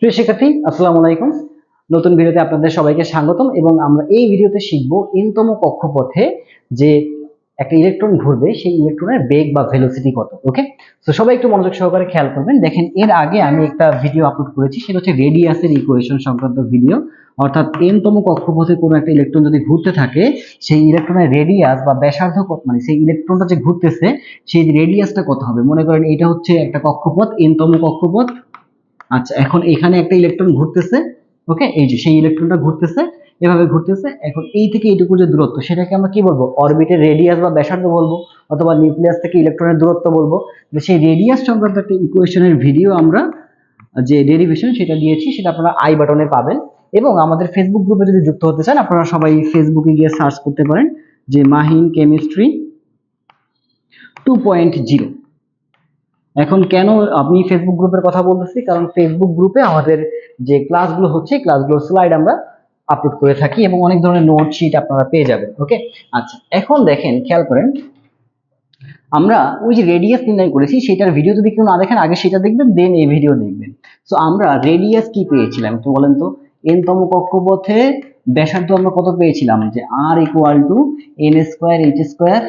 প্রিয় শিক্ষার্থী, আসসালামু আলাইকুম। নতুন ভিডিওতে আপনাদের সবাইকে স্বাগতম এবং আমরা এই ভিডিওতে শিখব এনতম কক্ষপথে যে একটা ইলেকট্রন ঘুরবে, সেই ইলেকট্রনের বেগ বা ভেলোসিটি কত ওকে তো সবাই একটু মনোযোগ সহকারে খেয়াল করবেন। দেখেন, এর আগে আমি একটা ভিডিও আপলোড করেছি, সেটা হচ্ছে রেডিয়াসের ইকুয়েশন সংক্রান্ত ভিডিও অর্থাৎ এনতম কক্ষপথে কোনো একটা ইলেকট্রন যদি ঘুরতে থাকে, সেই ইলেকট্রনের রেডিয়াস বা ব্যাসার্ধ মানে সেই ইলেকট্রনটা যে ঘুরতেছে, সেই রেডিয়াসটা কত হবে? মনে করেন, এটা হচ্ছে একটা কক্ষপথ এনতম কক্ষপথ। আচ্ছা এখন এখানে একটা ইলেকট্রন ঘুরতেছে ওকে এই যে সেই ইলেকট্রনটা ঘুরতেছে, এভাবে ঘুরতেছে। এখন এই থেকে এইটুকু যে দূরত্ব, সেটাকে আমরা কি বলব? অরবিটের রেডিয়াস বা ব্যাসার্ধ বলব, অথবা নিউক্লিয়াস থেকে ইলেকট্রনের দূরত্ব বলব। সেই রেডিয়াস সংক্রান্ত একটা ইকুয়েশনের ভিডিও আমরা, যে ডেরিভেশন সেটা দিয়েছি, সেটা আপনারা আই বাটনে পাবেন। এবং আমাদের ফেসবুক গ্রুপে যদি যুক্ত হতে চান, আপনারা সবাই ফেসবুকে গিয়ে সার্চ করতে পারেন যে Mahin chemistry two point zero এখন কেন আমি ফেসবুক গ্রুপের কথা বলতেছি? কারণ ফেসবুক গ্রুপে আমাদের যে ক্লাসগুলো হচ্ছে ক্লাসগুলোর স্লাইড আমরা আপলোড করে থাকি এবং অনেক ধরনের নোট শিট আপনারা পেয়ে যাবেন ওকে আচ্ছা এখন দেখেন, খেয়াল করেন, আমরা ওই যে রেডিয়াস নির্ণয় করেছি, সেটার ভিডিও যদি কেউ না দেখেন, আগে সেটা দেখবেন দেন এই ভিডিও দেখবেন। তো আমরা রেডিয়াস কি পেয়েছিলাম একটু বলেন তো? এনতম কক্ষপথে ব্যাসার্ধ আমরা কত পেয়েছিলাম? যে R equal to N square H square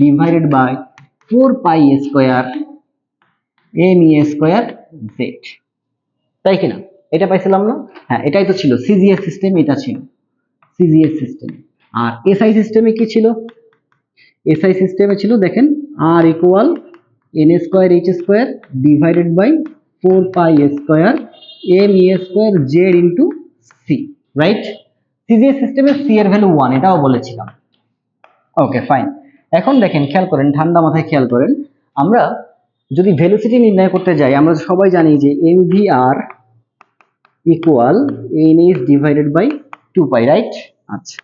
divided by four pi square M E square Z তাই কিনা? এটা পাইছিলাম না? হ্যাঁ এটাই তো ছিল। সিজিএস সিস্টেম এটা ছিল। সিজিএস সিস্টেম আর এসআই সিস্টেমে কি ছিল? এসআই সিস্টেমে ছিল, দেখেন R equal N square H square divided by four pi square M E square Z into C right CGS সিস্টেমে সি এর ভ্যালু ওয়ান এটাও বলেছিলাম। ওকে ফাইন এখন দেখেন, খেয়াল করেন, ঠান্ডা মাথায় খেয়াল করেন, আমরা যদি ভেলোসিটি নির্ণয় করতে যাই, আমরা সবাই জানি যে M V R equal N H divided by two pi right আচ্ছা।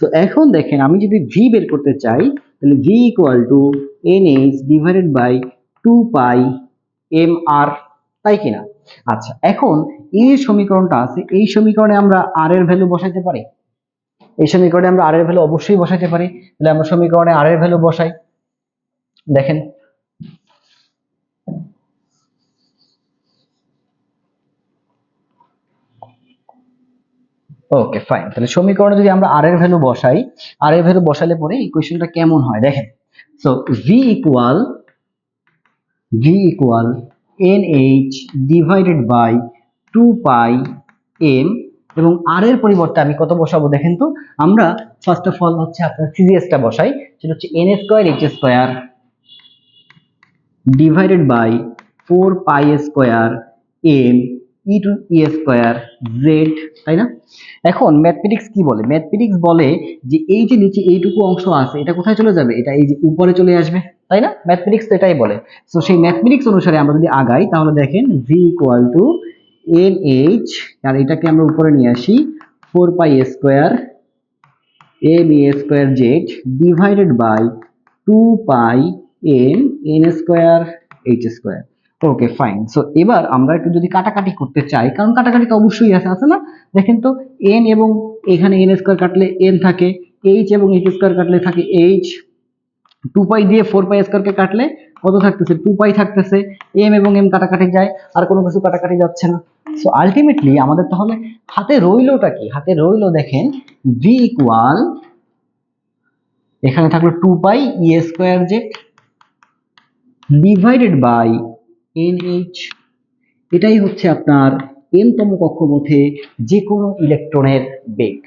তো এখন দেখেন, আমি যদি ভি বের করতে চাই, তাহলে V equal to N H divided by two pi M R তাই কিনা? আচ্ছা এখন এই সমীকরণটা আছে, এই সমীকরণে আমরা আর এর ভ্যালু বসাইতে পারি? এই সমীকরণে আমরা আর এর ভ্যালু অবশ্যই বসাইতে পারি? তাহলে আমরা সমীকরণে আর এর ভ্যালু বসাই। দেখেন ওকে ফাইন তাহলে সমীকরণে যদি আমরা আর এর ভ্যালু বসাই আর এর ভ্যালু বসালে পরে ইকুয়েশনটা কেমন হয়? দেখেন। So V equal V equal N H divided by two pi M এবং আর এর পরিবর্তে আমি কত বসাবো দেখেন তো? আমরা ফার্স্ট অফ অল হচ্ছে আপনার সিজিএসটা বসাই, সেটা হচ্ছে N square H square divided by four pi square M E to E square Z তাই না? এখন ম্যাথমেটিক্স কি বলে? ম্যাথমেটিক্স বলে যে এই যে নিচে এইটুকু অংশ আছে, এটা কোথায় চলে যাবে? এটা এই যে উপরে চলে আসবে, তাই না? ম্যাথমেটিক্স এটাই বলে। সো সেই ম্যাথমেটিক্স অনুসারে আমরা যদি আগাই, তাহলে দেখেন V equal to N H R এটাকে আমরা উপরে নিয়ে আসি four pi square M A square Z divided by two pi M N square H square okay fine so এবার আমরা একটু যদি কাটাকাটি করতে চাই, কারণ কাটাকাটি তো অবশ্যই আছে আছে না? দেখেন তো এন এবং এখানে এন স্কোয়ার কাটলে এন থাকে এইচ এবং এইচ স্কোয়ার কাটলে থাকে এইচ টু পাই দিয়ে ফোর পাই স্কোয়ারকে কাটলে কত থাকতেছে? টু পাই থাকতেছে। এম এবং এম কাটাকাটি যায়, আর কোনো কিছু কাটাকাটি যাচ্ছে না। সো আলটিমেটলি আমাদের তাহলে হাতে রইলোটা কি? হাতে রইল দেখেন ভি ইকুয়াল এখানে থাকল two pi E square Z divided by N H এটাই হচ্ছে আপনার এনতম কক্ষপথে যে কোনো ইলেকট্রনের বেগ।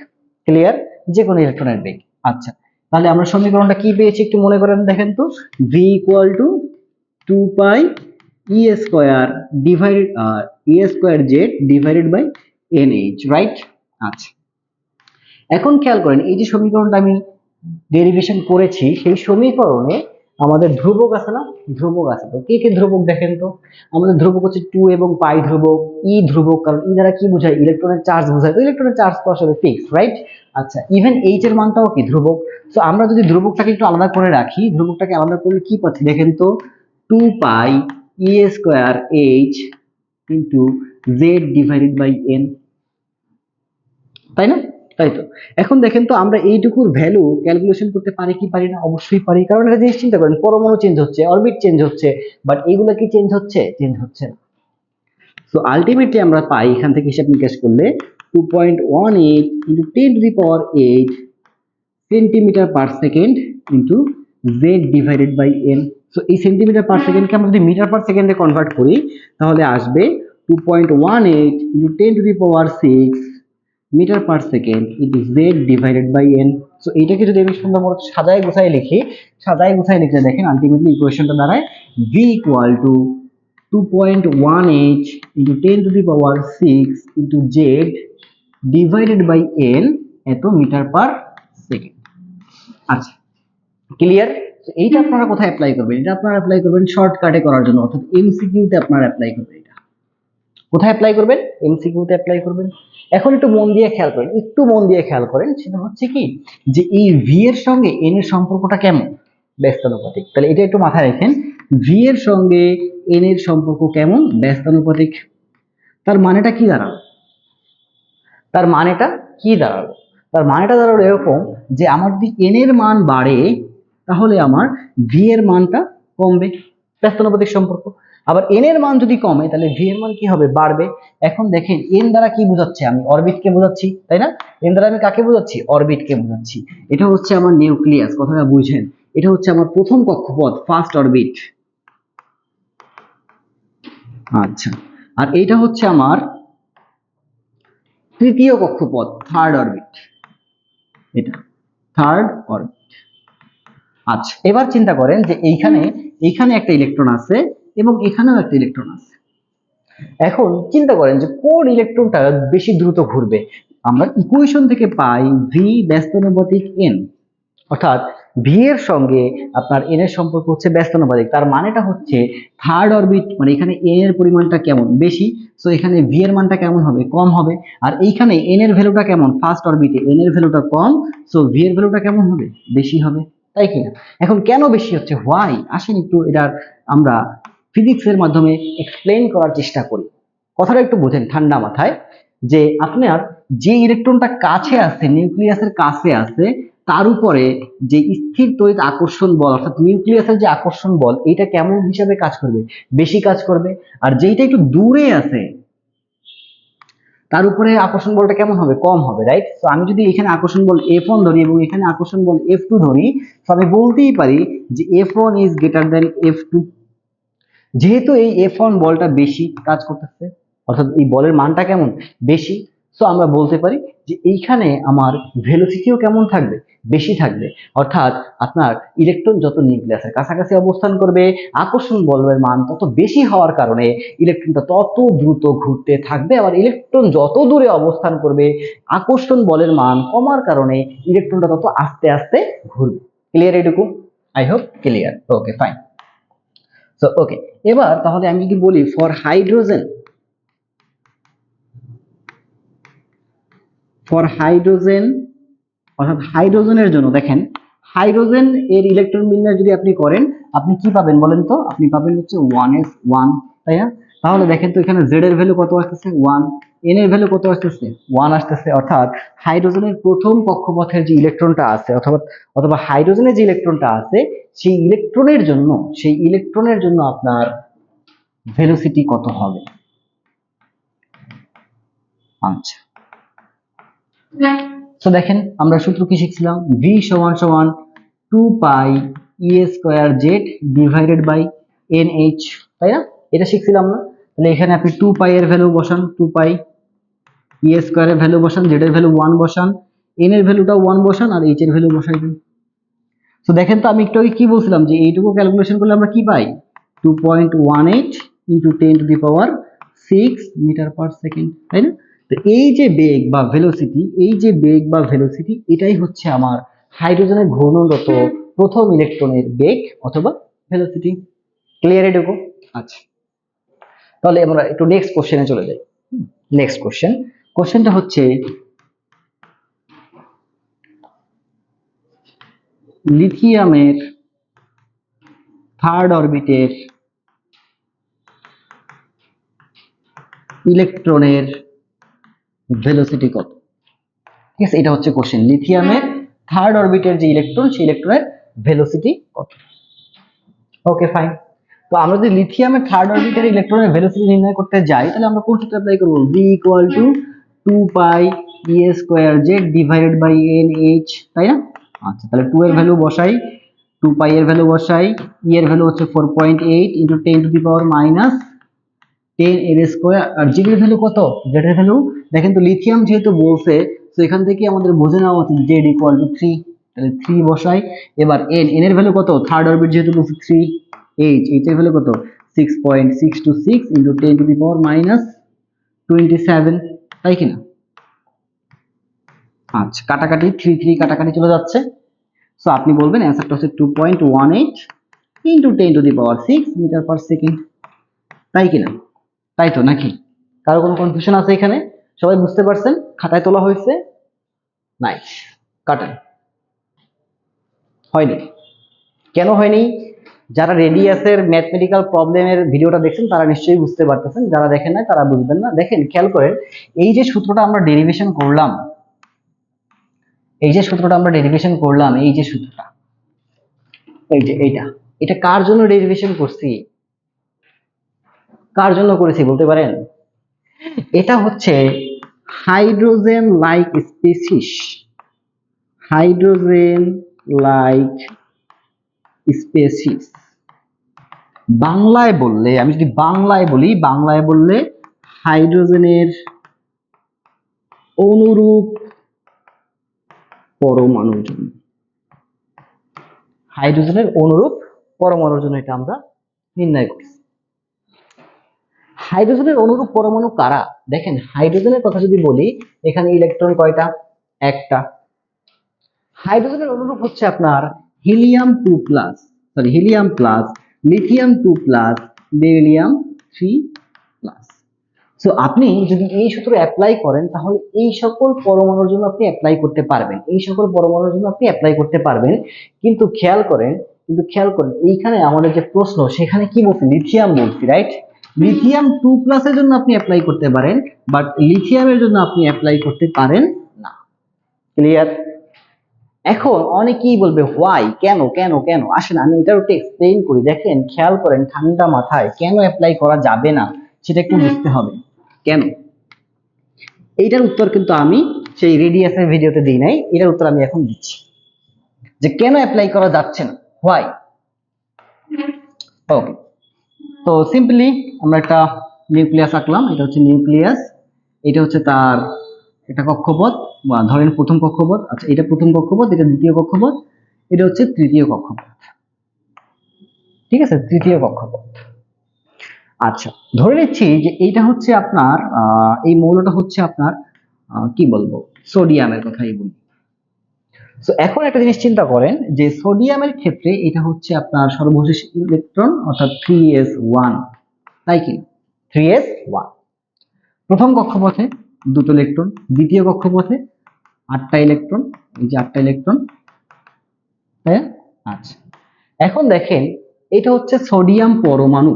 ক্লিয়ার যে কোনো ইলেকট্রনের বেগ। আচ্ছা তাহলে আমরা সমীকরণটা কি পেয়েছি একটু মনে করেন, দেখেন তো। V equal to two pi E square divided E square Z divided by N H right আচ্ছা এখন খেয়াল করেন, এই যে সমীকরণটা আমি ডেরিভেশন করেছি, সেই সমীকরণে আমাদের ধ্রুবক আছে না? ধ্রুবক আছে। তো কে কে ধ্রুবক দেখেন তো? আমাদের ধ্রুবক হচ্ছে টু এবং পাই ধ্রুবক ই ধ্রুবক, কারণ ই দ্বারা কি বোঝায়? ইলেকট্রনের চার্জ বোঝায়। তো ইলেকট্রনের চার্জ তো আসলে ফিক্স রাইট আচ্ছা ইভেন এইচ এর মানটাও কি ধ্রুবক? তো আমরা যদি ধ্রুবকটাকে একটু আলাদা করে রাখি, ধ্রুবকটাকে আলাদা করলে কি পাচ্ছি দেখেন তো? Two pi E square H into Z divided by N তাই না? তাই তো? এখন দেখেন তো আমরা এইটুকুর ভ্যালু ক্যালকুলেশন করতে পারি কি পারি না? অবশ্যই পারি। কারণ একটা জিনিস চিন্তা করেন, পরমাণু চেঞ্জ হচ্ছে অরবিট চেঞ্জ হচ্ছে বাট এইগুলো কি চেঞ্জ হচ্ছে? চেঞ্জ হচ্ছে না। সো আলটিমেটলি আমরা পাই, এখান থেকে হিসাব নিকাশ করলে two point one eight into ten to the power eight centimetre per second into Z divided by N so এই সেন্টিমিটার পার সেকেন্ডকে আমরা যদি মিটার পার সেকেন্ডে কনভার্ট করি, তাহলে আসবে two point one eight into ten to the power six metre per second it into Z divided by N so এইটাকে যদি আমি সুন্দর মতো সাজায় গোছায় লিখি, সাজায় গোছায় লিখলে দেখেন আলটিমেটলি ইকুয়েশনটা দাঁড়ায় V equal to two point one H into ten to the power six into Z divided by N এত মিটার পার সেকেন্ড আচ্ছা ক্লিয়ার এইটা আপনারা কোথায় অ্যাপ্লাই করবেন? এটা আপনারা অ্যাপ্লাই করবেন শর্টকাটে করার জন্য, অর্থাৎ এমসিকিউতে আপনারা অ্যাপ্লাই করবেন কোথায় অ্যাপ্লাই করবেন? এমসিকিউতে অ্যাপ্লাই করবেন। এখন একটু মন দিয়ে খেয়াল করেন। একটু মন দিয়ে খেয়াল করেন, সেটা হচ্ছে কি? যে এই ভি এর সঙ্গে এন এর সম্পর্কটা কেমন? ব্যস্তানুপাতিক। তাহলে এটা একটু মাথায় রাখেন। ভি এর সঙ্গে এন এর সম্পর্ক কেমন? ব্যস্তানুপাতিক। তার মানেটা কি দাঁড়াল? তার মানেটা কি দাঁড়াল? তার মানেটা দাঁড়াল এরকম যে আমার যদি এন এর মান বাড়ে, তাহলে আমার ভি এর মানটা কমবে। ব্যস্তানুপাতিক সম্পর্ক। আবার এন এর মান যদি কমে, তাহলে ভি এর মান কি হবে? বাড়বে। এখন দেখেন এন দ্বারা কি বোঝাচ্ছে? আমি অরবিটকে বোঝাচ্ছি, তাই না? এন দ্বারা আমি কাকে বোঝাচ্ছি? অরবিটকে বোঝাচ্ছি। এটা হচ্ছে আমার নিউক্লিয়াস কথাটা বুঝেন। এটা হচ্ছে আমার প্রথম কক্ষপথ ফার্স্ট অরবিট আচ্ছা আর এইটা হচ্ছে আমার তৃতীয় কক্ষপথ থার্ড অরবিট এটা থার্ড অরবিট আচ্ছা এবার চিন্তা করেন যে এইখানে এইখানে একটা ইলেকট্রন আছে এবং এখানেও একটা ইলেকট্রন আছে। এখন চিন্তা করেন যে কোন ইলেকট্রনটা বেশি দ্রুত ঘুরবে? আমরা ইকুয়েশন থেকে পাই ভি ব্যস্তানুপাতিক এন অর্থাৎ ভি এর সঙ্গে আপনার এন এর সম্পর্ক হচ্ছে ব্যস্তানুপাতিক। তার মানেটা হচ্ছে থার্ড অরবিট মানে এখানে এন এর পরিমাণটা কেমন? বেশি। সো এখানে ভি এর মানটা কেমন হবে? কম হবে। আর এইখানে এন এর ভ্যালুটা কেমন? ফার্স্ট অরবিটে এন এর ভ্যালুটা কম। সো ভি এর ভ্যালুটা কেমন হবে? বেশি হবে। তাই কিনা? এখন কেন বেশি হচ্ছে? হোয়াই আসেন একটু এটার আমরা ফিজিক্সের মাধ্যমে এক্সপ্লেন করার চেষ্টা করি। কথাটা একটু বোঝেন ঠান্ডা মাথায়, যে আপনার যে ইলেকট্রনটা কাছে আছে নিউক্লিয়াসের কাছে আছে, তার উপরে যে স্থির তড়িৎ আকর্ষণ বল, অর্থাৎ নিউক্লিয়াসের যে আকর্ষণ বল এটা কেমন হিসাবে কাজ করবে? বেশি কাজ করবে। আর যেইটা একটু দূরে আছে, তার উপরে আকর্ষণ বলটা কেমন হবে? কম হবে রাইট তো আমি যদি এখানে আকর্ষণ বল এফ ওয়ান ধরি এবং এখানে আকর্ষণ বল এফ টু ধরি তো আমি বলতেই পারি যে F one is greater than F two যেহেতু এই এফ ওয়ান বলটা বেশি কাজ করতেছে, অর্থাৎ এই বলের মানটা কেমন? বেশি। সো আমরা বলতে পারি যে এইখানে আমার ভেলোসিটিও কেমন থাকবে? বেশি থাকবে। অর্থাৎ আপনার ইলেকট্রন যত নিউক্লিয়াসের কাছাকাছি অবস্থান করবে, আকর্ষণ বলের মান তত বেশি হওয়ার কারণে ইলেকট্রনটা তত দ্রুত ঘুরতে থাকবে। আবার ইলেকট্রন যত দূরে অবস্থান করবে, আকর্ষণ বলের মান কমার কারণে ইলেকট্রনটা তত আস্তে আস্তে ঘুরবে। ক্লিয়ার এটুকু? I hope clear okay fine so okay এবার তাহলে আমি যদি বলি ফর হাইড্রোজেন ফর হাইড্রোজেন অর্থাৎ হাইড্রোজেনের জন্য, দেখেন হাইড্রোজেন এর ইলেকট্রন বিন্যাস যদি আপনি করেন, আপনি কি পাবেন বলেন তো? আপনি পাবেন হচ্ছে ওয়ান এস ওয়ান তাই না? তাহলে দেখেন তো এখানে জেড এর ভ্যালু কত আসতেছে? ওয়ান এন এর ভ্যালু কত আসতেছে? ওয়ান আসতেছে, অর্থাৎ হাইড্রোজেনের প্রথম কক্ষপথের যে ইলেকট্রনটা আছে, অথবা অথবা হাইড্রোজেনের যে ইলেকট্রনটা আছে, সেই ইলেকট্রনের জন্য, সেই ইলেকট্রনের জন্য আপনার ভেলোসিটি কত হবে? আচ্ছা। তো দেখেন, আমরা সূত্র কি শিখছিলাম? ভি সমান সমান two pi E square Z divided by N H তাই না? এটা শিখছিলাম না? তাহলে এখানে আপনি টু পাই এর ভ্যালু বসান টু পাই ই স্কোয়ারের ভ্যালু বসান জেড এর ভ্যালু ওয়ান বসান এন এর ভ্যালুটা ওয়ান বসান আর এইচ এর ভ্যালু বসাই দিন। তো দেখেন তো আমি একটু আগে কি বলছিলাম যে এইটুকু ক্যালকুলেশন করলে আমরা কি পাই? Two point one eight into ten to the power six metre per second তাই না? তো এই যে বেগ বা ভেলোসিটি এই যে বেগ বা ভেলোসিটি এটাই হচ্ছে আমার হাইড্রোজেনের ঘূর্ণনরত প্রথম ইলেকট্রনের বেগ অথবা ভেলোসিটি ক্লিয়ার এটুকু আচ্ছা। তাহলে আমরা একটু নেক্সট কোশ্চেনে চলে যাই। নেক্সট কোশ্চেন কোশ্চেনটা হচ্ছে লিথিয়ামের থার্ড অরবিটের ইলেকট্রনের ভেলোসিটি কত? ঠিক আছে, এটা হচ্ছে কোশ্চেন লিথিয়ামের থার্ড অরবিটের যে ইলেকট্রন সেই ইলেকট্রনের ভেলোসিটি কত? ওকে ফাইন তো আমরা যদি লিথিয়ামের থার্ড অরবিটাল ইলেকট্রনের ভেলোসিটি নির্ণয় করতে যাই, তাহলে আমরা কোন সূত্র অ্যাপ্লাই করব? V equal to two pi E square Z divided by N H তাই না? আচ্ছা তাহলে টু এর ভ্যালু বসাই টু পাই এর ভ্যালু বসাই ই এর ভ্যালু হচ্ছে four point eight into ten to power minus ten এর স্কোয়ার আর জেড ভ্যালু কত? ভ্যালু দেখেন লিথিয়াম যেহেতু বলছে তো এখান থেকে আমাদের বুঝে নেওয়া উচিত জেড ইকুয়াল টু থ্রি তাহলে থ্রি বসাই, এবার এন এন এর ভ্যালু কত? থার্ড অরবিট যেহেতু বলছে থ্রি এইচ এইচ এর ভ্যালু কত? Six point six two six into ten to the power minus twenty seven তাই কিনা? আচ্ছা কাটাকাটি থ্রি থ্রি কাটাকাটি চলে যাচ্ছে। সো আপনি বলবেন অ্যান্সারটা হচ্ছে two point one eight into ten to the power six metre per second তাই কিনা? তাই তো নাকি? কারও কোনো কনফিউশন আছে এখানে? সবাই বুঝতে পারছেন? খাতায় তোলা হয়েছে? নাইস কাটেন। হয়নি। কেন হয়নি? যারা রেডিয়াসের ম্যাথমেটিক্যাল প্রবলেমের ভিডিওটা দেখছেন, তারা নিশ্চয়ই বুঝতে পারতেছেন। যারা দেখেন না তারা বুঝবেন না। দেখেন, খেয়াল করেন, এই যে সূত্রটা আমরা ডেরিভেশন করলাম, এই যে সূত্রটা আমরা ডেরিভেশন করলাম, এই যে সূত্রটা, এই যে এইটা, এটা কার জন্য ডেরিভেশন করছি? কার জন্য করেছি বলতে পারেন? এটা হচ্ছে hydrogen like species hydrogen like species বাংলায় বললে, আমি যদি বাংলায় বলি, বাংলায় বললে হাইড্রোজেনের অনুরূপ পরমাণুর জন্য। হাইড্রোজেনের অনুরূপ পরমাণুর জন্য এটা আমরা নির্ণয় করছি। হাইড্রোজেনের অনুরূপ পরমাণু কারা? দেখেন, হাইড্রোজেনের কথা যদি বলি, এখানে ইলেকট্রন কয়টা? একটা। হাইড্রোজেনের অনুরূপ হচ্ছে আপনার helium two plus, sorry, helium plus lithium two plus beryllium three plus so আপনি যদি এই সূত্র অ্যাপ্লাই করেন, তাহলে এই সকল পরমাণুর জন্য আপনি অ্যাপ্লাই করতে পারবেন। এই সকল পরমাণুর জন্য আপনি অ্যাপ্লাই করতে পারবেন। কিন্তু খেয়াল করেন, কিন্তু খেয়াল করেন, এইখানে আমাদের যে প্রশ্ন, সেখানে কি বলছি? লিথিয়াম বলছি রাইট লিথিয়াম টু প্লাসের জন্য আপনি অ্যাপ্লাই করতে পারেন বাট লিথিয়ামের জন্য আপনি অ্যাপ্লাই করতে পারেন না। ক্লিয়ার এখন অনেকেই বলবে হোয়াই কেন? কেন? কেন? আসেন আমি এটার একটু এক্সপ্লেইন করি। দেখেন খেয়াল করেন ঠান্ডা মাথায় কেন অ্যাপ্লাই করা যাবে না সেটা একটু বুঝতে হবে। কেন? এইটার উত্তর কিন্তু আমি সেই রেডিয়াসের ভিডিওতে দিই নাই এটার উত্তর আমি এখন দিচ্ছি। যে কেন অ্যাপ্লাই করা যাচ্ছে না? হোয়াই ওকে তো সিম্পলি আমরা একটা নিউক্লিয়াস আঁকলাম এটা হচ্ছে নিউক্লিয়াস এটা হচ্ছে তার এটা কক্ষপথ ধরেন প্রথম কক্ষপথ আচ্ছা এটা প্রথম কক্ষপথ, এটা দ্বিতীয় কক্ষপথ, এটা হচ্ছে তৃতীয় কক্ষপথ। ঠিক আছে? তৃতীয় কক্ষপথ। আচ্ছা ধরে নিচ্ছি যে এইটা হচ্ছে আপনার এই মৌলটা হচ্ছে আপনার কি বলব? সোডিয়ামের কথাই বলি। তো এখন একটা জিনিস চিন্তা করেন যে সোডিয়ামের ক্ষেত্রে এটা হচ্ছে আপনার সর্বশেষ ইলেকট্রন, অর্থাৎ থ্রি এস ওয়ান তাই কি? থ্রি এস ওয়ান প্রথম কক্ষপথে দুটো ইলেকট্রন দ্বিতীয় কক্ষপথে আটটা ইলেকট্রন এই যে আটটা ইলেকট্রন হ্যাঁ আচ্ছা। এখন দেখেন, এটা হচ্ছে সোডিয়াম পরমাণু।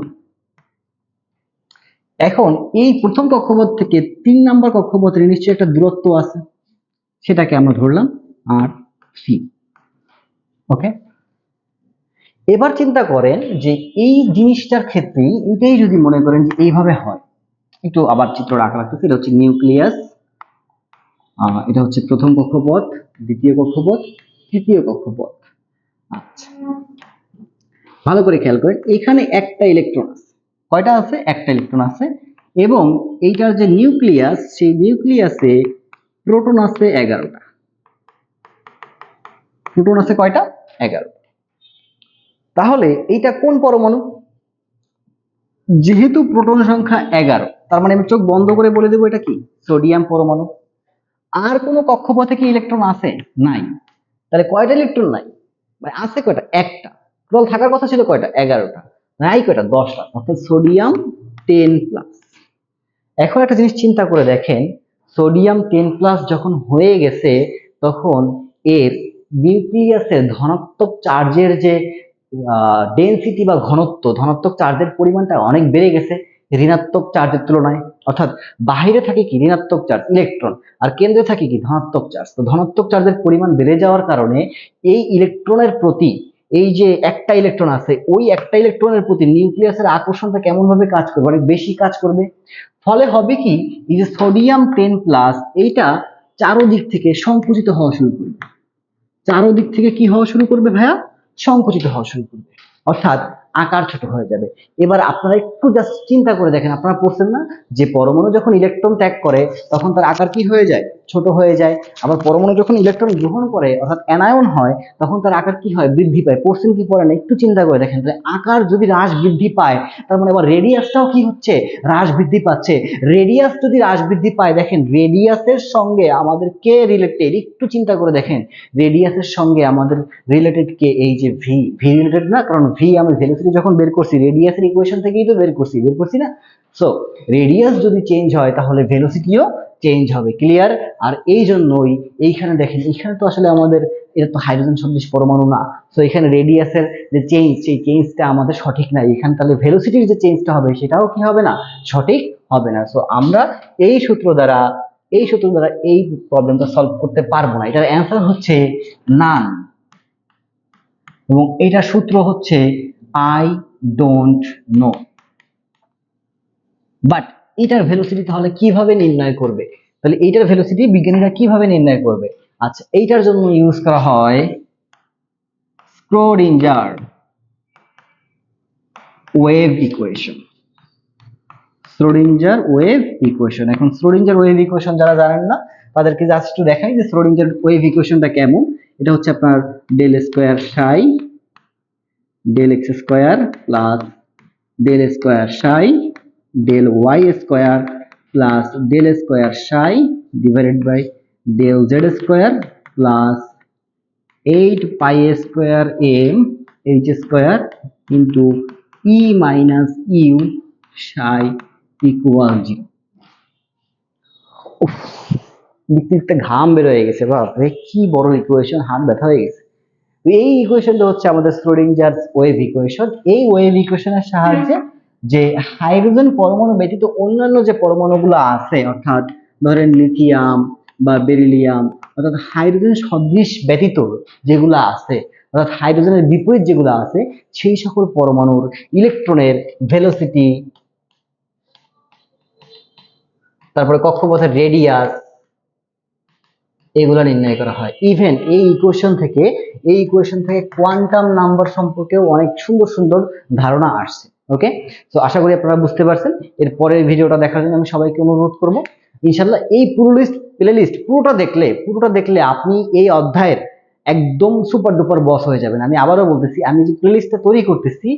এখন এই প্রথম কক্ষপথ থেকে তিন নম্বর কক্ষপথের নিশ্চয়ই একটা দূরত্ব আছে, সেটাকে আমরা ধরলাম আর সি ওকে এবার চিন্তা করেন যে এই জিনিসটার ক্ষেত্রে এটাই যদি মনে করেন যে এইভাবে হয় একটু আবার চিত্র রাখা রাখতেছে এটা হচ্ছে নিউক্লিয়াস। এটা হচ্ছে প্রথম কক্ষপথ, দ্বিতীয় কক্ষপথ, তৃতীয় কক্ষপথ। আচ্ছা। ভালো করে খেয়াল করেন এখানে একটা ইলেকট্রন আছে। কয়টা আছে? একটা ইলেকট্রন আছে। এবং এইটার যে নিউক্লিয়াস, সেই নিউক্লিয়াসে প্রোটন আছে এগারোটা। প্রোটন আছে কয়টা? এগারোটা তাহলে এইটা কোন পরমাণু? যেহেতু প্রোটন সংখ্যা এগারো তার মানে আমি চোখ বন্ধ করে বলে দেবো এটা কি? সোডিয়াম পরমাণু। আর কোনো কক্ষপথে কি ইলেকট্রন আছে? নাই। তাহলে কয়টা ইলেকট্রন নাই? মানে আছে কয়টা? একটা। টোটাল থাকার কথা ছিল কয়টা? এগারোটা। নাই কয়টা? দশটা। অর্থাৎ সোডিয়াম টেন প্লাস এখন একটা জিনিস চিন্তা করে দেখেন সোডিয়াম টেন প্লাস যখন হয়ে গেছে, তখন এর নিউক্লিয়াসের ধনাত্মক চার্জের যে ডেনসিটি বা ঘনত্ব, ধনাত্মক চার্জের পরিমাণটা অনেক বেড়ে গেছে। ঋণাত্মক চার্জের তুলনায়, অর্থাৎ বাহিরে থাকে কি? ঋণাত্মক চার্জ ইলেকট্রন আর কেন্দ্রে থাকে কি? ধনাত্মক চার্জ তো ধনাত্মক চার্জের পরিমাণ বেড়ে যাওয়ার কারণে এই ইলেকট্রনের প্রতি, এই যে একটা ইলেকট্রন আছে, ওই একটা ইলেকট্রনের প্রতি নিউক্লিয়াসের আকর্ষণটা কেমন ভাবে কাজ করবে? অনেক বেশি কাজ করবে। ফলে হবে কি? এই যে সোডিয়াম টেন প্লাস এইটা চারোদিক থেকে সংকুচিত হওয়া শুরু করবে। চারোদিক থেকে কি হওয়া শুরু করবে ভাইয়া? সংকুচিত হওয়া শুরু করবে। অর্থাৎ আকার ছোট হয়ে যাবে। এবার আপনারা একটু জাস্ট চিন্তা করে দেখেন, আপনারা পড়ছেন না? যে পরমাণু যখন ইলেকট্রন ত্যাগ করে, তখন তার আকার কি হয়ে যায়? ছোট হয়ে যায়। আবার পরমাণু যখন ইলেকট্রন গ্রহণ করে, অর্থাৎ অ্যানায়ন হয়, তখন তার আকার কি হয়? বৃদ্ধি পায়। পড়ছেন কি, পড়েন একটু চিন্তা করে দেখেন, তাহলে আকার যদি হ্রাস বৃদ্ধি পায়, তার মানে আবার রেডিয়াসটাও কি হচ্ছে? হ্রাস বৃদ্ধি পাচ্ছে। রেডিয়াস যদি হ্রাস বৃদ্ধি পায়, দেখেন রেডিয়াসের সঙ্গে আমাদের কে রিলেটেড একটু চিন্তা করে দেখেন। রেডিয়াসের সঙ্গে আমাদের রিলেটেড কে? এই যে ভি ভি রিলেটেড না? কারণ ভি আমি ভেলোসিটি যখন বের করছি রেডিয়াসের ইকুয়েশন থেকেই তো বের করছি বের করছি না? সো রেডিয়াস যদি চেঞ্জ হয়, তাহলে ভেলোসিটিও চেঞ্জ হবে ক্লিয়ার আর এই জন্যই এইখানে দেখেন, এইখানে তো আসলে আমাদের, এটা তো হাইড্রোজেন সদৃশ পরমাণু না। সো এখানে রেডিয়াসের যে চেঞ্জ সেই চেঞ্জটা আমাদের সঠিক না এখানে তাহলে ভেলোসিটির যে চেঞ্জটা হবে, সেটাও কি হবে না? সঠিক হবে না। সো আমরা এই সূত্র দ্বারা, এই সূত্র দ্বারা এই প্রবলেমটা সলভ করতে পারব না। এটার অ্যান্সার হচ্ছে নান এবং এটা সূত্র হচ্ছে আই ডোন্ট নো বাট এটার ভেলোসিটি তাহলে কীভাবে নির্ণয় করবে? তাহলে এইটার ভেলোসিটি বিজ্ঞানীরা কীভাবে নির্ণয় করবে? আচ্ছা এইটার জন্য ইউজ করা হয় Schrodinger wave equation Schrodinger wave equation এখন শ্রোডিঞ্জার ওয়েভ ইকুয়েশন যারা জানেন না, তাদেরকে জাস্ট একটু দেখাই যে শ্রোডিঞ্জার ওয়েভ ইকুয়েশনটা কেমন। এটা হচ্ছে আপনার del square psi del X square plus del square psi del Y square plus del square psi divided by del Z square plus eight pi square M H square into E minus U psi equal zero দেখতে ঘাম বের হয়ে গেছে বাপরে, কি বড় equation হাত ব্যথা হয়ে গেছে। তো এই ইকুয়েশনটা হচ্ছে আমাদের স্ক্রোডিঞ্জার ওয়েভ ইকুয়েশন এই ওয়েভ ইকুয়েশনের সাহায্যে যে হাইড্রোজেন পরমাণু ব্যতীত অন্যান্য যে পরমাণুগুলো আছে, অর্থাৎ ধরেন লিথিয়াম বা বেরিলিয়াম অর্থাৎ হাইড্রোজেন সদৃশ ব্যতীত যেগুলো আছে, অর্থাৎ হাইড্রোজেনের বিপরীত যেগুলো আছে, সেই সকল পরমাণুর ইলেকট্রনের ভেলোসিটি তারপরে কক্ষপথের রেডিয়াস এগুলো নির্ণয় করা হয়। ইভেন এই ইকুয়েশন থেকে, এই ইকুয়েশন থেকে কোয়ান্টাম নাম্বার সম্পর্কেও অনেক সুন্দর সুন্দর ধারণা আসছে ওকে তো আশা করি আপনারা বুঝতে পারছেন। এর পরের ভিডিওটা দেখার জন্য আমি সবাইকে অনুরোধ করব। ইনশাল্লাহ এই পুরো লিস্ট প্লে লিস্ট পুরোটা দেখলে পুরোটা দেখলে আপনি এই অধ্যায়ের একদম সুপার ডুপার বস হয়ে যাবেন। আমি আবারও বলতেছি, আমি যে প্লে লিস্টটা তৈরি করতেছি,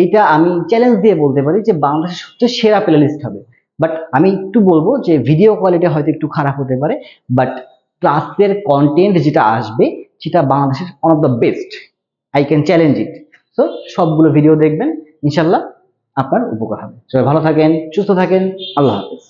এইটা আমি চ্যালেঞ্জ দিয়ে বলতে পারি যে বাংলাদেশের সবচেয়ে সেরা প্লে লিস্ট হবে। বাট আমি একটু বলব যে ভিডিও কোয়ালিটি হয়তো একটু খারাপ হতে পারে বাট ক্লাসের কন্টেন্ট যেটা আসবে, সেটা বাংলাদেশের one of the best I can challenge it so সবগুলো ভিডিও দেখবেন, ইনশাল্লাহ আপনার উপকার হবে। সবাই ভালো থাকেন, সুস্থ থাকেন, আল্লাহ হাফেজ।